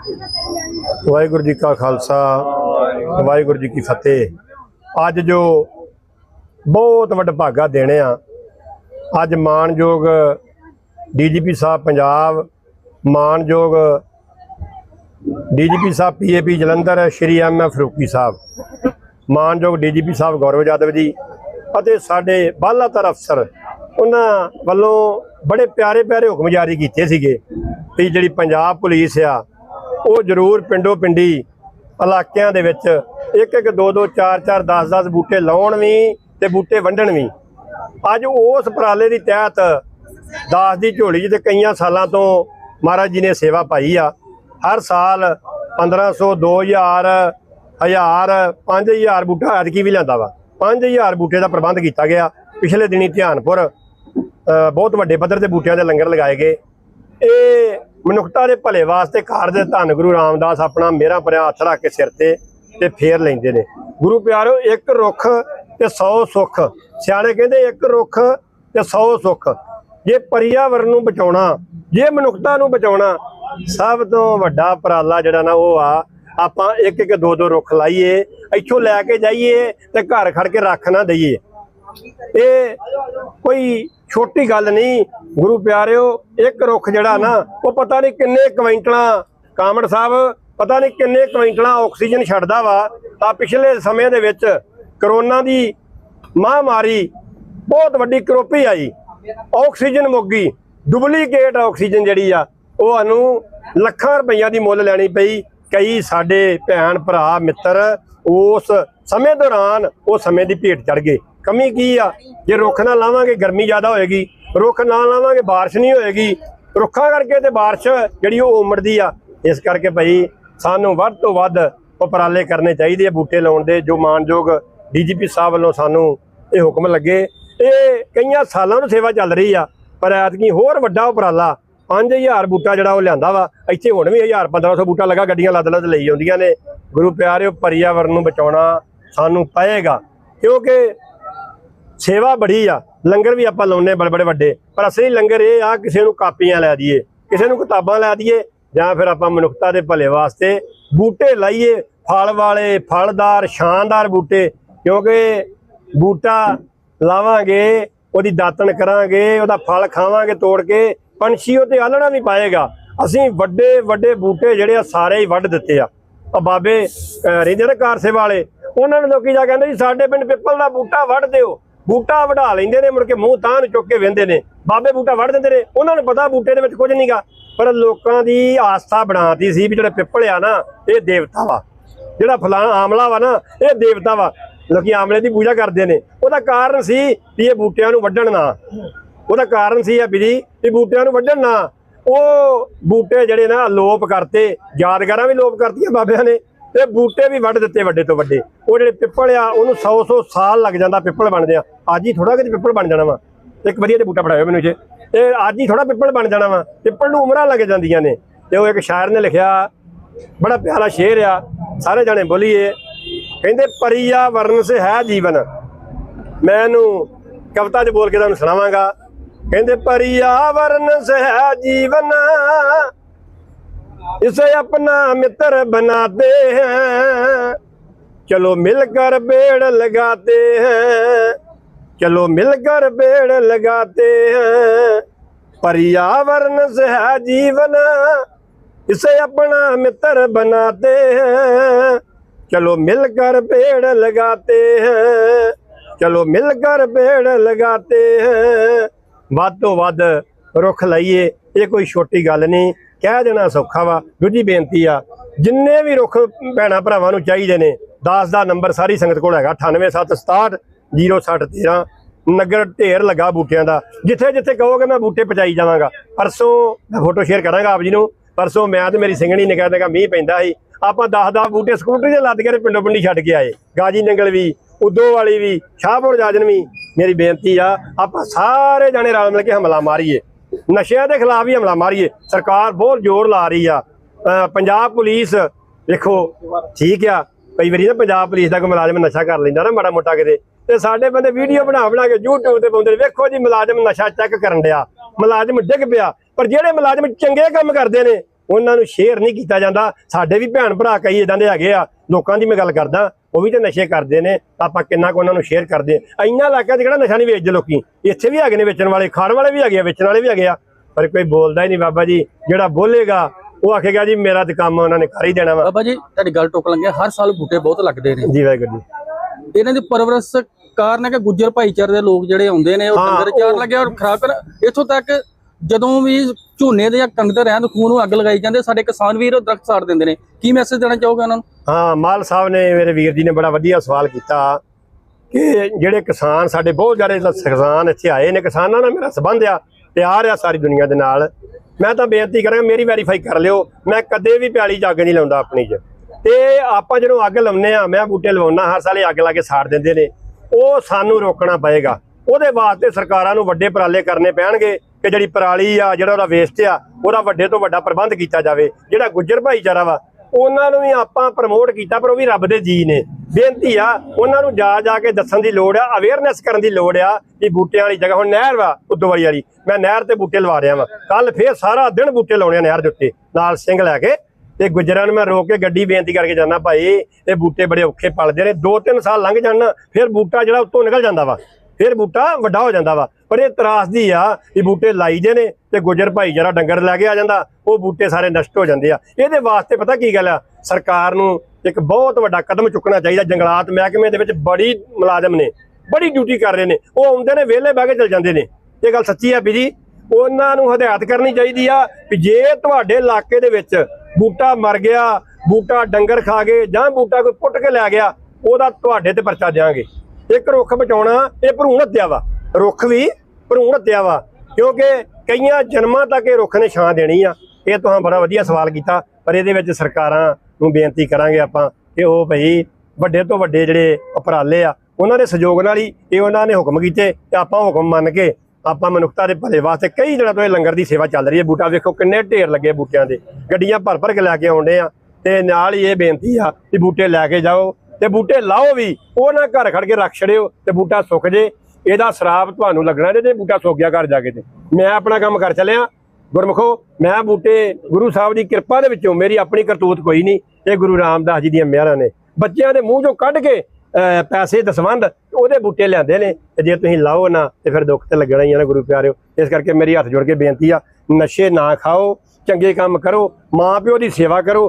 ਵਾਹਿਗੁਰੂ ਜੀ ਕਾ ਖਾਲਸਾ, ਵਾਹਿਗੁਰੂ ਜੀ ਕੀ ਫਤਿਹ। ਅੱਜ ਜੋ ਬਹੁਤ ਵੱਡਾ ਭਾਗਾ ਦੇਣੇ ਆ, ਅੱਜ ਮਾਨਯੋਗ ਡੀਜੀਪੀ ਸਾਹਿਬ ਪੰਜਾਬ, ਮਾਨਯੋਗ ਡੀਜੀਪੀ ਸਾਹਿਬ PAP Jalandhar, Shri M F Farooqui ਸਾਹਿਬ, ਮਾਨਯੋਗ ਡੀਜੀਪੀ ਸਾਹਿਬ ਗੌਰਵ ਯਾਦਵ ਜੀ ਅਤੇ ਸਾਡੇ ਬਾਲਾਤਰ ਅਫਸਰ, ਉਹਨਾਂ ਵੱਲੋਂ ਬੜੇ ਪਿਆਰੇ ਪਿਆਰੇ ਹੁਕਮ ਜਾਰੀ ਕੀਤੇ ਸੀਗੇ ਵੀ ਜਿਹੜੀ ਪੰਜਾਬ ਪੁਲਿਸ ਆ ਉਹ ਜ਼ਰੂਰ ਪਿੰਡੋ ਪਿੰਡੀ ਇਲਾਕਿਆਂ ਦੇ ਵਿੱਚ ਇੱਕ ਇੱਕ ਦੋ ਦੋ ਚਾਰ ਚਾਰ 10 10 ਬੂਟੇ ਲਾਉਣ ਵੀ ਤੇ ਬੂਟੇ ਵੰਡਣ ਵੀ। ਅੱਜ ਉਸ ਉਪਰਾਲੇ ਦੀ ਤਹਿਤ ਦਾਸ ਦੀ ਝੋਲੀ 'ਚ ਤੇ ਕਈਆਂ ਸਾਲਾਂ ਤੋਂ ਮਹਾਰਾਜ ਜੀ ਨੇ ਸੇਵਾ ਪਾਈ ਆ। ਹਰ ਸਾਲ 1500 2000 1000 5000 ਬੂਟਾ ਐਤਕੀ ਵੀ ਲਿਆਂਦਾ ਵਾ। 5000 ਬੂਟੇ ਦਾ ਪ੍ਰਬੰਧ ਕੀਤਾ ਗਿਆ। ਪਿਛਲੇ ਦਿਨੀ ਧਿਆਨਪੁਰ ਬਹੁਤ ਵੱਡੇ ਪੱਧਰ ਤੇ ਬੂਟਿਆਂ ਦੇ ਲੰਗਰ ਲਗਾਏ ਗਏ। ਇਹ ਮਨੁੱਖਤਾ ਦੇ ਭਲੇ ਵਾਸਤੇ ਕਾਰਜ ਧੰਨ ਗੁਰੂ ਰਾਮਦਾਸ ਆਪਣਾ ਮੇਰਾ ਭਰਿਆ ਹੱਥ ਰੱਖ ਕੇ ਸਿਰ ਤੇ ਤੇ ਫੇਰ ਲੈਂਦੇ ਨੇ। ਗੁਰੂ ਪਿਆਰੋ, ਇੱਕ ਰੁੱਖ ਤੇ 100 ਸੁੱਖ। ਸਿਆਣੇ ਕਹਿੰਦੇ ਇੱਕ ਰੁੱਖ ਤੇ 100 ਸੁੱਖ। ਜੇ ਪਰਿਆਵਰਨ ਨੂੰ ਬਚਾਉਣਾ, ਜੇ ਮਨੁੱਖਤਾ ਨੂੰ ਬਚਾਉਣਾ, ਸਭ ਤੋਂ ਵੱਡਾ ਉਪਰਾਲਾ ਜਿਹੜਾ ਨਾ ਉਹ ਆ, ਆਪਾਂ ਇੱਕ ਇੱਕ ਦੋ ਦੋ ਰੁੱਖ ਲਾਈਏ, ਇੱਥੋਂ ਲੈ ਕੇ ਜਾਈਏ ਤੇ ਘਰ ਖੜ ਕੇ ਰੱਖ ਨਾ ਦਈਏ। ਇਹ ਕੋਈ ਛੋਟੀ ਗੱਲ ਨਹੀਂ, ਗੁਰੂ ਪਿਆਰਿਓ, ਇੱਕ ਰੁੱਖ ਜਿਹੜਾ ਨਾ, ਉਹ ਪਤਾ ਨਹੀਂ ਕਿੰਨੇ ਕੁਇੰਟਲਾਂ, ਕਾਮੜ ਸਾਹਿਬ, ਪਤਾ ਨਹੀਂ ਕਿੰਨੇ ਕੁਇੰਟਲਾਂ ਆਕਸੀਜਨ ਛੱਡਦਾ ਵਾ, ਤਾਂ ਪਿਛਲੇ ਸਮੇਂ ਦੇ ਵਿੱਚ ਕਰੋਨਾ ਦੀ ਮਹਾਮਾਰੀ ਬਹੁਤ ਵੱਡੀ ਕਰੋਪੀ ਆਈ। ਆਕਸੀਜਨ ਮੁੱਗੀ ਡੁਪਲੀਕੇਟ ਆਕਸੀਜਨ ਜਿਹੜੀ ਆ, ਉਹ ਸਾਨੂੰ ਲੱਖਾਂ ਰੁਪਈਆ ਦੀ ਮੁੱਲ ਲੈਣੀ ਪਈ। ਕਈ ਸਾਡੇ ਭੈਣ ਭਰਾ, ਮਿੱਤਰ, ਉਸ ਸਮੇਂ ਦੌਰਾਨ ਉਹ ਸਮੇਂ ਦੀ ਭੇਟ ਚੜ ਗਏ। ਕਮੀ ਕੀ ਆ? ਜੇ ਰੁੱਖ ਨਾ ਲਾਵਾਂਗੇ, ਗਰਮੀ ਜ਼ਿਆਦਾ ਹੋਏਗੀ। ਰੁੱਖ ਨਾ ਲਾਵਾਂਗੇ, ਬਾਰਿਸ਼ ਨਹੀਂ ਹੋਏਗੀ। ਰੁੱਖਾਂ ਕਰਕੇ ਤੇ ਬਾਰਿਸ਼ ਜਿਹੜੀ ਉਹ ਉਮੜਦੀ ਆ। ਇਸ ਕਰਕੇ ਭਾਈ ਸਾਨੂੰ ਵੱਧ ਤੋਂ ਵੱਧ ਉਪਰਾਲੇ ਕਰਨੇ ਚਾਹੀਦੇ ਆ, ਬੂਟੇ ਲਾਉਣ ਦੇ। ਜੋ ਮਾਨਯੋਗ ਡੀਜੀਪੀ ਸਾਹਿਬ ਵੱਲੋਂ ਸਾਨੂੰ ਇਹ ਹੁਕਮ ਲੱਗੇ। ਇਹ ਕਈਆਂ ਸਾਲਾਂ ਤੋਂ ਸੇਵਾ ਚੱਲ ਰਹੀ ਆ, ਪਰ ਐਤਕੀ ਹੋਰ ਵੱਡਾ ਉਪਰਾਲਾ 5000 ਬੂਟਾ ਜਿਹੜਾ ਉਹ ਲਿਆਂਦਾ ਵਾ। ਇੱਥੇ ਹੁਣ ਵੀ 1000 1500 ਬੂਟਾ ਲੱਗਾ, ਗੱਡੀਆਂ ਲੱਦ ਲੱਦ ਲਈ ਜਾਂਦੀਆਂ ਨੇ। ਗੁਰੂ ਪਿਆਰਿਓ, ਪਰਿਆਵਰਨ ਨੂੰ ਬਚਾਉਣਾ ਸਾਨੂੰ ਪਏਗਾ। ਕਿਉਂਕਿ ਸੇਵਾ ਬੜੀ ਆ, ਲੰਗਰ ਵੀ ਆਪਾਂ ਲਾਉਨੇ ਬੜੇ ਬੜੇ ਵੱਡੇ, ਪਰ ਅਸਲੀ ਲੰਗਰ ਇਹ ਆ, ਕਿਸੇ ਨੂੰ ਕਾਪੀਆਂ ਲੈ ਦਈਏ ਕਿਸੇ ਨੂੰ ਕਿਤਾਬਾਂ ਲੈ ਦਈਏ ਜਾਂ ਫਿਰ ਆਪਾਂ ਮਨੁੱਖਤਾ ਦੇ ਭਲੇ ਵਾਸਤੇ ਬੂਟੇ ਲਾਈਏ, ਫਲ ਵਾਲੇ, ਫਲਦਾਰ, ਸ਼ਾਨਦਾਰ ਬੂਟੇ, ਕਿਉਂਕਿ ਬੂਟਾ ਲਾਵਾਂਗੇ, ਉਹਦੀ ਦਾਤਣ ਕਰਾਂਗੇ, ਉਹਦਾ ਫਲ ਖਾਵਾਂਗੇ, ਤੋੜ ਕੇ ਪੰਛੀ ਉਹ 'ਤੇ ਆਲਣਾ ਵੀ ਪਾਏਗਾ। ਅਸੀਂ ਵੱਡੇ ਵੱਡੇ ਬੂਟੇ ਜਿਹੜੇ ਆ, ਸਾਰੇ ਹੀ ਵੱਢ ਦਿੱਤੇ ਆ। ਆ ਬਾਬੇ ਰਹਿੰਦੇ ਨੇ ਕਾਰਸੇ ਵਾਲੇ, ਉਹਨਾਂ ਨੂੰ ਲੋਕੀ ਜਾ ਕਹਿੰਦੇ ਜੀ, ਸਾਡੇ ਪਿੰਡ ਪਿੱਪਲ ਦਾ ਬੂਟਾ ਵੱਢ ਦਿਓ। ਬੂਟਾ ਵਢਾ ਲੈਂਦੇ ਨੇ, ਮੁੜ ਕੇ ਮੂੰਹ ਤਾਂ ਨੂੰ ਚੁੱਕ ਕੇ ਵਹਿੰਦੇ ਨੇ। ਬਾਬੇ ਬੂਟਾ ਵੱਢ ਦਿੰਦੇ ਨੇ। ਉਹਨਾਂ ਨੂੰ ਪਤਾ ਬੂਟੇ ਦੇ ਵਿੱਚ ਕੁਝ ਨਹੀਂਗਾ ਪਰ ਲੋਕਾਂ ਦੀ ਆਸਥਾ ਬਣਾਤੀ ਸੀ ਵੀ ਜਿਹੜਾ ਪਿੱਪਲ ਆ ਨਾ, ਇਹ ਦੇਵਤਾ ਵਾ। ਜਿਹੜਾ ਫਲਾਂ, ਆਮਲਾ ਵਾ ਨਾ, ਇਹ ਦੇਵਤਾ ਵਾ। ਲੋਕੀ ਆਮਲੇ ਦੀ ਪੂਜਾ ਕਰਦੇ ਨੇ। ਉਹਦਾ ਕਾਰਨ ਸੀ ਵੀ ਇਹ ਬੂਟਿਆਂ ਨੂੰ ਵੱਢਣ ਨਾ। ਉਹਦਾ ਕਾਰਨ ਸੀ ਆ ਵੀ ਵੀ ਬੂਟਿਆਂ ਨੂੰ ਵੱਢਣ ਨਾ। ਉਹ ਬੂਟੇ ਜਿਹੜੇ ਨਾ ਲੋਪ ਕਰਤੇ। ਯਾਦਗਾਰਾਂ ਵੀ ਲੋਪ ਕਰਤੀਆਂ ਬਾਬਿਆਂ ਨੇ। ਤੇ ਬੂਟੇ ਵੀ ਵੱਢ ਦਿੱਤੇ ਵੱਡੇ ਤੋਂ ਵੱਡੇ। ਉਹ ਜਿਹੜੇ ਪਿੱਪਲ ਆ, ਉਹਨੂੰ 100 100 ਸਾਲ ਲੱਗ ਜਾਂਦਾ ਪਿੱਪਲ ਬਣਦੇ ਆ। ਅੱਜ ਹੀ ਥੋੜਾ ਕਿ ਪਿੱਪਲ ਬਣ ਜਾਣਾ ਵਾ। ਇੱਕ ਵਧੀਆ ਤੇ ਬੂਟਾ ਫੜਾਇਓ ਮੈਨੂੰ ਜੇ ਤੇ ਅੱਜ ਹੀ ਥੋੜਾ ਪਿੱਪਲ ਬਣ ਜਾਣਾ ਵਾ। ਪਿੱਪਲ ਨੂੰ ਉਮਰਾਂ ਲੱਗ ਜਾਂਦੀਆਂ ਨੇ। ਤੇ ਉਹ ਇੱਕ ਸ਼ਾਇਰ ਨੇ ਲਿਖਿਆ, ਬੜਾ ਪਿਆਰਾ ਸ਼ੇਰ ਆ। ਸਾਰੇ ਜਾਣੇ ਬੋਲੀਏ। ਕਹਿੰਦੇ ਪਰਿਆ ਵਰਨ ਸੇ ਹੈ ਜੀਵਨ। ਮੈਂ ਇਹਨੂੰ ਕਵਿਤਾ 'ਚ ਬੋਲ ਕੇ ਤੁਹਾਨੂੰ ਸੁਣਾਵਾਂਗਾ। ਕਹਿੰਦੇ ਪਰਿਆ ਵਰਨ ਸੇ ਹੈ ਜੀਵਨ। इसे अपना मित्र बनाते हैं। चलो मिलकर पेड़ लगाते हैं। चलो मिलकर पेड़ लगाते हैं। पर्यावरण से है जीवन, इसे अपना मित्र बनाते हैं। चलो मिलकर पेड़ लगाते हैं। चलो मिलकर पेड़ लगाते हैं। वो वो रुख लाइए, ये कोई छोटी गल नहीं। ਕਹਿ ਦੇਣਾ ਸੌਖਾ ਵਾ, ਦੂਜੀ ਬੇਨਤੀ ਆ, ਜਿੰਨੇ ਵੀ ਰੁੱਖ ਭੈਣਾ ਭਰਾਵਾਂ ਨੂੰ ਚਾਹੀਦੇ ਨੇ 10 ਦਾ ਨੰਬਰ ਸਾਰੀ ਸੰਗਤ ਕੋਲ ਹੈਗਾ 98767 0613 ਨਗਰ ਢੇਰ ਲੱਗਾ ਬੂਟਿਆਂ ਦਾ, ਜਿੱਥੇ ਜਿੱਥੇ ਕਹੋਗੇ ਮੈਂ ਬੂਟੇ ਪਹੁੰਚਾਈ ਜਾਵਾਂਗਾ। ਪਰਸੋਂ ਮੈਂ ਫੋਟੋ ਸ਼ੇਅਰ ਕਰਾਂਗਾ ਆਪ ਜੀ ਨੂੰ, ਪਰਸੋਂ ਮੈਂ ਤੇ ਮੇਰੀ ਸਿੰਘਣੀ ਨੇ ਕਹਿੰਦਾ ਮੀਂਹ ਪੈਂਦਾ ਸੀ, ਆਪਾਂ 10 10 ਬੂਟੇ ਸਕੂਟਰੀ ਤੇ ਲੱਦ ਕੇ ਪਿੰਡੋਂ ਪਿੰਡੀ ਛੱਡ ਕੇ ਆਏ, ਗਾਜੀ ਨੰਗਲ ਵੀ, ਉਦੋਂ ਵਾਲੀ ਵੀ, ਸ਼ਾਹਪੁਰ ਜਾਜਨ ਵੀ, ਮੇਰੀ ਬੇਨਤੀ ਆ, ਆਪਾਂ ਸਾਰੇ ਜਾਣੇ ਰਲ ਮਿਲ ਕੇ ਹਮਲਾ ਮਾਰੀਏ। ਨਸ਼ਿਆਂ ਦੇ ਖਿਲਾਫ ਹੀ ਹਮਲਾ ਮਾਰੀਏ। ਸਰਕਾਰ ਬਹੁਤ ਜ਼ੋਰ ਲਾ ਰਹੀ ਆ। ਪੰਜਾਬ ਪੁਲਿਸ, ਦੇਖੋ, ਠੀਕ ਆ। ਕਈ ਵਾਰੀ ਨਾ ਪੰਜਾਬ ਪੁਲਿਸ ਦਾ ਕੋਈ ਮੁਲਾਜ਼ਮ ਨਸ਼ਾ ਕਰ ਲੈਂਦਾ ਨਾ ਮਾੜਾ ਮੋਟਾ ਕਿਤੇ। ਤੇ ਸਾਡੇ ਬੰਦੇ ਵੀਡੀਓ ਬਣਾ ਬਣਾ ਕੇ YouTube ਤੇ ਪਾਉਂਦੇ ਵੇਖੋ ਜੀ, ਮੁਲਾਜ਼ਮ ਨਸ਼ਾ ਚੈੱਕ ਕਰਨ ਡਿਆ। ਮੁਲਾਜ਼ਮ ਡਿੱਗ ਪਿਆ। ਪਰ ਜਿਹੜੇ ਮੁਲਾਜ਼ਮ ਚੰਗੇ ਕੰਮ ਕਰਦੇ ਨੇ, ਉਹਨਾਂ ਨੂੰ ਸ਼ੇਅਰ ਨਹੀਂ ਕੀਤਾ ਜਾਂਦਾ। ਸਾਡੇ ਵੀ ਭੈਣ ਭਰਾ ਕਈ ਇਦਾਂ ਦੇ ਹੈਗੇ ਆ। ਲੋਕਾਂ ਦੀ ਮੈਂ ਗੱਲ ਕਰਦਾ। ਉਹ ਵੀ ਤੇ ਨਸ਼ੇ ਕਰਦੇ ਨੇ ਆਪਾਂ ਕਿੰਨਾ ਕੁ ਉਹਨਾਂ ਨੂੰ ਸ਼ੇਅਰ ਕਰਦੇ ਆ ਇੰਨਾ ਇਲਾਕਿਆਂ 'ਚ ਕਿਹੜਾ ਨਸ਼ਾ ਨਹੀਂ ਵੇਚਦੇ ਲੋਕੀ ਇੱਥੇ ਵੀ ਹੈਗੇ ਨੇ ਵੇਚਣ ਵਾਲੇ ਖਾਣ ਵਾਲੇ ਵੀ ਹੈਗੇ ਆ ਵੇਚਣ ਵਾਲੇ ਵੀ ਹੈਗੇ ਆ ਪਰ ਕੋਈ ਬੋਲਦਾ ਹੀ ਨਹੀਂ ਬਾਬਾ ਜੀ ਜਿਹੜਾ ਬੋਲੇਗਾ ਉਹ ਆਖੇਗਾ ਜੀ ਮੇਰਾ ਤੇ ਕੰਮ ਉਹਨਾਂ ਨੇ ਕਰ ਹੀ ਦੇਣਾ ਵਾ। ਬਾਬਾ ਜੀ ਤੁਹਾਡੀ ਗੱਲ ਟੋਕ ਲੰਗੇ ਹਰ ਸਾਲ ਬੂਟੇ ਬਹੁਤ ਲੱਗਦੇ ਨੇ। ਜੀ ਵਾਹਿਗੁਰੂ ਜੀ। ਇਹਨਾਂ ਦੀ ਪਰਵਰਿਸ਼ ਕਾਰਨ ਹੈ ਕਿ ਗੁੱਜਰ ਭਾਈਚਾਰੇ ਦੇ ਲੋਕ ਜਿਹੜੇ ਆਉਂਦੇ ਨੇ ਉਹ ਡੰਗਰ ਚਾਰ ਲੱਗੇ ਔਰ ਖਰਾਕ ਇੱਥੋਂ ਤੱਕ ਜਦੋਂ ਵੀ ਝੋਨੇ ਦੇ ਜਾਂ ਕਣਕ ਦੇ ਰਹਿੰਦ ਖੂਨ ਨੂੰ ਅੱਗ ਲਗਾਈ ਜਾਂਦੇ ਸਾਡੇ ਕਿਸਾਨ ਵੀਰ ਉਹ ਦਰਖਤ ਸਾੜ ਦਿੰਦੇ ਨੇ। ਕੀ ਮੈਸੇਜ ਦੇਣਾ ਚਾਹੋਗੇ ਉਹਨਾਂ ਨੂੰ? ਹਾਂ, ਮਾਲ ਸਾਹਿਬ ਨੇ, ਮੇਰੇ ਵੀਰ ਜੀ ਨੇ ਬੜਾ ਵਧੀਆ ਸਵਾਲ ਕੀਤਾ ਕਿ ਜਿਹੜੇ ਕਿਸਾਨ ਸਾਡੇ ਬਹੁਤ ਜ਼ਿਆਦਾ ਕਿਸਾਨ ਇੱਥੇ ਆਏ ਨੇ, ਕਿਸਾਨਾਂ ਨਾਲ ਮੇਰਾ ਸੰਬੰਧ ਆ ਪਿਆਰ ਆ ਸਾਰੀ ਦੁਨੀਆ ਦੇ ਨਾਲ। ਮੈਂ ਤਾਂ ਬੇਨਤੀ ਕਰਾਂਗਾ, ਮੇਰੀ ਵੈਰੀਫਾਈ ਕਰ ਲਿਓ, ਮੈਂ ਕਦੇ ਵੀ ਪਿਆਲੀ 'ਚ ਅੱਗ ਨਹੀਂ ਲਾਉਂਦਾ ਆਪਣੀ 'ਚ। ਤੇ ਆਪਾਂ ਜਦੋਂ ਅੱਗ ਲਾਉਂਦੇ ਆ ਮੈਂ ਬੂਟੇ ਲਵਾਉਣਾ ਹਰ ਸਾਲ ਇਹ ਅੱਗ ਲਾ ਕੇ ਸਾੜ ਦਿੰਦੇ ਨੇ। ਉਹ ਸਾਨੂੰ ਰੋਕਣਾ ਪਏਗਾ। ਉਹਦੇ ਵਾਸਤੇ ਸਰਕਾਰਾਂ ਨੂੰ ਵੱਡੇ ਉਪਰਾਲੇ ਕਰਨੇ ਪੈਣਗੇ। ਕਿ ਜਿਹੜੀ ਪਰਾਲੀ ਆ, ਜਿਹੜਾ ਉਹਦਾ ਵੇਸਟ ਆ, ਉਹਦਾ ਵੱਡੇ ਤੋਂ ਵੱਡਾ ਪ੍ਰਬੰਧ ਕੀਤਾ ਜਾਵੇ, ਜਿਹੜਾ ਗੁੱਜਰ ਭਾਈਚਾਰਾ ਵਾ, ਉਹਨਾਂ ਨੂੰ ਵੀ ਆਪਾਂ ਪ੍ਰਮੋਟ ਕੀਤਾ, ਪਰ ਉਹ ਵੀ ਰੱਬ ਦੇ ਜੀ ਨੇ। ਬੇਨਤੀ ਆ, ਉਹਨਾਂ ਨੂੰ ਜਾ ਜਾ ਕੇ ਦੱਸਣ ਦੀ ਲੋੜ ਆ ਅਵੇਅਰਨੈਸ ਕਰਨ ਦੀ ਲੋੜ ਆ ਕਿ ਬੂਟਿਆਂ ਵਾਲੀ ਜਗ੍ਹਾ, ਹੁਣ ਨਹਿਰ ਵਾ ਉਦੋਵਾਲੀ ਵਾਲੀ ਮੈਂ ਨਹਿਰ ਤੇ ਬੂਟੇ ਲਵਾ ਰਿਹਾ ਵਾਂ। ਕੱਲ ਫੇਰ ਸਾਰਾ ਦਿਨ ਬੂਟੇ ਲਾਉਣੇ ਆ ਨਹਿਰ ਦੇ ਉੱਤੇ, ਨਾਲ ਸਿੰਘ ਲੈ ਕੇ, ਤੇ ਗੁਜਰਾਂ ਨੂੰ ਮੈਂ ਰੋਕ ਕੇ ਗੱਡੀ ਬੇਨਤੀ ਕਰਕੇ ਜਾਂਦਾ, ਭਾਈ, ਇਹ ਬੂਟੇ ਬੜੇ ਔਖੇ ਪਲਦੇ ਨੇ 2-3 ਸਾਲ ਲੰਘ ਜਾਣ, ਫਿਰ ਬੂਟਾ ਜਿਹੜਾ ਉੱਤੋਂ ਨਿਕਲ ਜਾਂਦਾ ਵਾ। ਫਿਰ ਬੂਟਾ ਵੱਡਾ ਹੋ ਜਾਂਦਾ ਵਾ। ਪਰ ਇਹ ਤਰਾਸਦੀ ਆ ਵੀ ਬੂਟੇ ਲਾਈ ਜੇ ਨੇ ਤੇ ਗੁਜਰ ਭਾਈ ਜਰਾ ਡੰਗਰ ਲੈ ਕੇ ਆ ਜਾਂਦਾ, ਉਹ ਬੂਟੇ ਸਾਰੇ ਨਸ਼ਟ ਹੋ ਜਾਂਦੇ ਆ। ਇਹਦੇ ਵਾਸਤੇ ਪਤਾ ਕੀ ਗੱਲ ਆ? ਸਰਕਾਰ ਨੂੰ ਇੱਕ ਬਹੁਤ ਵੱਡਾ ਕਦਮ ਚੁੱਕਣਾ ਚਾਹੀਦਾ। ਜੰਗਲਾਤ ਮਹਿਕਮੇ ਦੇ ਵਿੱਚ ਬੜੀ ਮੁਲਾਜ਼ਮ ਨੇ, ਬੜੀ ਡਿਊਟੀ ਕਰ ਰਹੇ ਨੇ। ਉਹ ਆਉਂਦੇ ਨੇ, ਵਿਹਲੇ ਬਹਿ ਕੇ ਚਲ ਜਾਂਦੇ ਨੇ। ਇਹ ਗੱਲ ਸੱਚੀ ਆ ਵੀ ਜੀ, ਉਹਨਾਂ ਨੂੰ ਹਦਾਇਤ ਕਰਨੀ ਚਾਹੀਦੀ ਆ ਕਿ ਜੇ ਤੁਹਾਡੇ ਇਲਾਕੇ ਦੇ ਵਿੱਚ ਬੂਟਾ ਮਰ ਗਿਆ, ਬੂਟਾ ਡੰਗਰ ਖਾ ਗਏ ਜਾਂ ਬੂਟਾ ਕੋਈ ਪੁੱਟ ਕੇ ਲੈ ਗਿਆ, ਉਹਦਾ ਤੁਹਾਡੇ ਤੇ ਪਰਚਾ ਦਿਆਂਗੇ। ਇੱਕ ਰੁੱਖ ਬਚਾਉਣਾ, ਇਹ ਭਰੂਣ ਹੱਤਿਆ ਵਾ। ਰੁੱਖ ਵੀ ਭਰੂਣ ਹੱਤਿਆ ਵਾ, ਕਿਉਂਕਿ ਕਈਆਂ ਜਨਮਾਂ ਤੱਕ ਇਹ ਰੁੱਖ ਨੇ ਛਾਂ ਦੇਣੀ ਆ। ਇਹ ਤੁਸੀਂ ਬੜਾ ਵਧੀਆ ਸਵਾਲ ਕੀਤਾ, ਪਰ ਇਹਦੇ ਵਿੱਚ ਸਰਕਾਰਾਂ ਨੂੰ ਬੇਨਤੀ ਕਰਾਂਗੇ ਆਪਾਂ ਕਿ ਉਹ ਭਈ ਵੱਡੇ ਤੋਂ ਵੱਡੇ ਜਿਹੜੇ ਉਪਰਾਲੇ ਆ, ਉਹਨਾਂ ਦੇ ਸਹਿਯੋਗ ਨਾਲ ਹੀ ਇਹ ਉਹਨਾਂ ਨੇ ਹੁਕਮ ਕੀਤੇ ਤੇ ਆਪਾਂ ਹੁਕਮ ਮੰਨ ਕੇ ਆਪਾਂ ਮਨੁੱਖਤਾ ਦੇ ਭਲੇ ਵਾਸਤੇ ਕਈ ਦਿਨਾਂ ਤੋਂ ਇਹ ਲੰਗਰ ਦੀ ਸੇਵਾ ਚੱਲ ਰਹੀ ਹੈ। ਬੂਟਾ ਵੇਖੋ ਕਿੰਨੇ ਢੇਰ ਲੱਗੇ ਬੂਟਿਆਂ ਦੇ। ਗੱਡੀਆਂ ਭਰ ਭਰ ਕੇ ਲੈ ਕੇ ਆਉਂਦੇ ਆ ਤੇ ਨਾਲ ਹੀ ਇਹ ਬੇਨਤੀ ਆ ਕਿ ਬੂਟੇ ਲੈ ਕੇ ਜਾਓ। ਤੇ ਬੂਟੇ ਲਾਓ ਵੀ, ਉਹ ਨਾ ਘਰ ਖੜ ਕੇ ਰੱਖ ਛੜਿਓ ਤੇ ਬੂਟਾ ਸੁੱਕ ਜੇ। ਇਹਦਾ ਸਰਾਪ ਤੁਹਾਨੂੰ ਲੱਗਣਾ ਜੇ ਤੇ ਬੂਟਾ ਸੁੱਕ ਗਿਆ ਘਰ ਜਾ ਕੇ ਤੇ। ਮੈਂ ਆਪਣਾ ਕੰਮ ਕਰ ਚੱਲਿਆ। ਗੁਰਮਖੋ, ਮੈਂ ਬੂਟੇ, ਗੁਰੂ ਸਾਹਿਬ ਦੀ ਕਿਰਪਾ ਦੇ ਵਿੱਚੋਂ ਮੇਰੀ ਆਪਣੀ ਕਰਤੂਤ ਕੋਈ ਨਹੀਂ। ਇਹ ਗੁਰੂ ਰਾਮਦਾਸ ਜੀ ਦੀਆਂ ਮਿਹਰਾਂ ਨੇ। ਬੱਚਿਆਂ ਦੇ ਮੂੰਹ ਚੋਂ ਕੱਢ ਕੇ ਪੈਸੇ ਦਸਵੰਦ ਉਹਦੇ ਬੂਟੇ ਲਿਆਂਦੇ ਨੇ। ਤੇ ਜੇ ਤੁਸੀਂ ਲਾਓ ਨਾ, ਤੇ ਫਿਰ ਦੁੱਖ ਤੇ ਲੱਗਣਾ ਹੀ ਆ ਨਾ ਗੁਰੂ ਪਿਆਰਿਓ। ਇਸ ਕਰਕੇ ਮੇਰੀ ਹੱਥ ਜੋੜ ਕੇ ਬੇਨਤੀ ਆ, ਨਸ਼ੇ ਨਾ ਖਾਓ, ਚੰਗੇ ਕੰਮ ਕਰੋ ਮਾਂ ਪਿਓ ਦੀ ਸੇਵਾ ਕਰੋ।